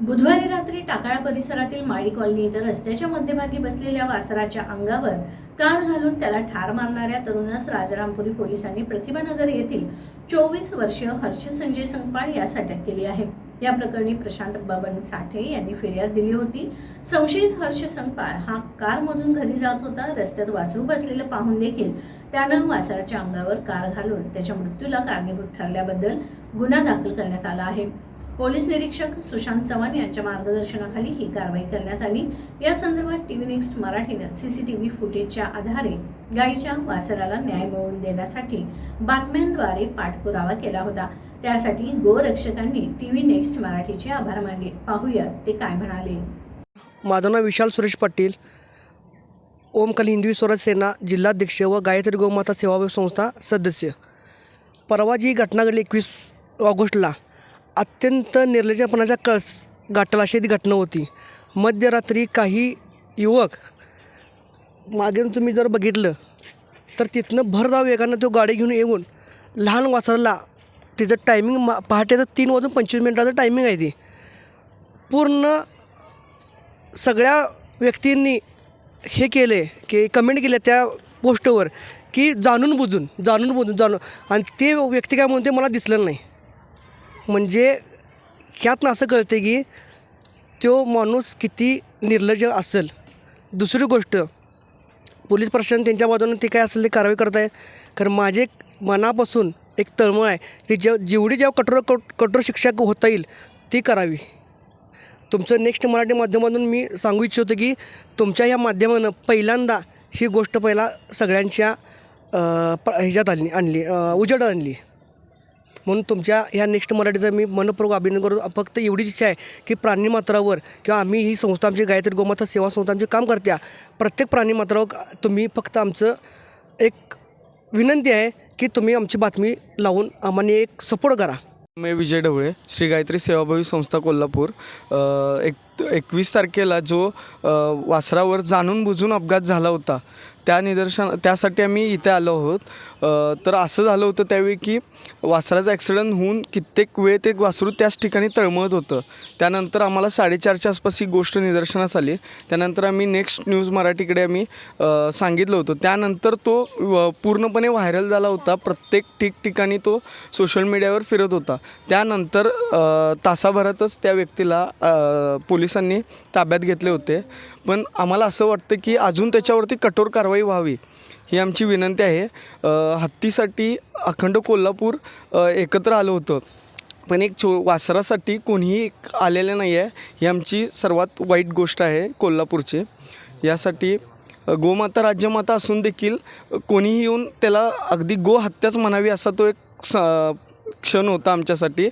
बुधवारी रात्री टाकाळा परिसरातील माळी कॉलनी इथं रस्त्याच्या मध्यभागी बसलेल्या वासराच्या अंगावर कार घालून त्याला ठार मारणाऱ्या तरुणास राजारामपुरी पोलिसांनी प्रतिभानगर येथील चोवीस वर्षीय हर्ष संजय संगपाळ यास अटक केली आहे. या प्रकरणी प्रशांत बबन साठे यांनी फिर्याद दिली होती. संशयित हर्ष संगपाळ हा कारमधून घरी जात होता. रस्त्यात वासरू बसलेलं पाहून देखील त्यानं वासराच्या अंगावर कार घालून त्याच्या मृत्यूला कारणीभूत ठरल्याबद्दल गुन्हा दाखल करण्यात आला आहे. पोलीस निरीक्षक सुशांत चव्हाण यांच्या मार्गदर्शनाखाली ही कारवाई करण्यात आली. या संदर्भात टीव्ही नेक्स्ट मराठीनं सीसीटीव्ही फुटेजच्या आधारे गायीच्या वासराला न्याय मिळवून देण्यासाठी बातम्यांद्वारे पाठपुरावा केला होता. त्यासाठी गोरक्षकांनी टीव्ही नेक्स्ट मराठीचे आभार मानले. पाहूयात ते काय म्हणाले. माझं नाव विशाल सुरेश पाटील. ओमकाली हिंदवी स्वराज सेना जिल्हाध्यक्ष व गायत्री गोमाता सेवा संस्था सदस्य. परवा जी घटना घडली एकवीस ऑगस्टला अत्यंत निर्लज्जपणाचा कळस गाठला अशी ती घटना होती. मध्यरात्री काही युवक मागे तुम्ही जर बघितलं तर तिथनं भरधाव वेगानं तो गाडी घेऊन येऊन लहान वासराला. तिचं टायमिंग मा पहाटेचं तीन वाजून पंचवीस मिनटाचं टायमिंग आहे ती. पूर्ण सगळ्या व्यक्तींनी हे केले की कमेंट केले त्या पोस्टवर की जाणून बुजून जाणून बुजून जाणून. आणि ते व्यक्ती काय म्हणते मला दिसलं नाही. म्हणजे ह्यातनं असं कळते की तो माणूस किती निर्लज्ज असेल. दुसरी गोष्ट पोलीस प्रशासन त्यांच्या बाजूने ते काय असेल ते कारवाई करत आहे कारण माझे मनापासून एक तळमळ आहे की जेव जेवढी जेव्हा कठोर कठ- कठोर शिक्षा होता येईल ती करावी. तुमचं नेक्स्ट मराठी माध्यमातून मी सांगू इच्छितो की तुमच्या या माध्यमानं पहिल्यांदा ही गोष्ट पहिला सगळ्यांच्या प ह्याच्यात आणली आणली उजेडात आणली. म्हणून तुमच्या ह्या नेक्स्ट मराठीचं मी मनपूर्वक अभिनंदन करतो. फक्त एवढीच इच्छा आहे की प्राणीमात्रावर किंवा आम्ही ही संस्था आमची गायत्री गोमाता सेवा संस्था आमची काम करत्या. प्रत्येक प्राणीमात्रावर तुम्ही फक्त आमचं एक विनंती आहे की तुम्ही आमची बातमी लावून आम्हाला एक सपोर्ट करा. मी विजय ढवळे श्री गायत्री सेवाभावी संस्था कोल्हापूर एक एकवीस तारखेला जो वासरावर जाणून बुजून अपघात झाला होता त्या निदर्शन त्यासाठी आम्ही इथे आलो आहोत. तर असं झालं होतं त्यावेळी की वासराचा ॲक्सिडेंट होऊन कित्येक वेळ ते वासरू त्याच ठिकाणी तळमळत होतं. त्यानंतर आम्हाला साडेचारच्या आसपास ही गोष्ट निदर्शनास आली. त्यानंतर आम्ही नेक्स्ट न्यूज मराठीकडे आम्ही सांगितलं होतं. त्यानंतर तो व- पूर्णपणे व्हायरल झाला होता. प्रत्येक ठिकठिकाणी तो सोशल मीडियावर फिरत होता. त्यानंतर तासाभरातच त्या व्यक्तीला पोलीस पोलिसांनी ताब्यात घेतले होते. पण आम्हाला असं वाटतं की अजून त्याच्यावरती कठोर कारवाई व्हावी ही आमची विनंती आहे. हत्तीसाठी अखंड कोल्हापूर एकत्र आलं होतं. पण एक छो वासरासाठी कोणीही आलेलं नाही आहे ही आमची सर्वात वाईट गोष्ट आहे कोल्हापूरची. यासाठी गोमाता राज्यमाता असून देखील कोणीही येऊन त्याला अगदी गो हत्याच म्हणावी असा तो एक स क्षण होता आमच्यासाठी.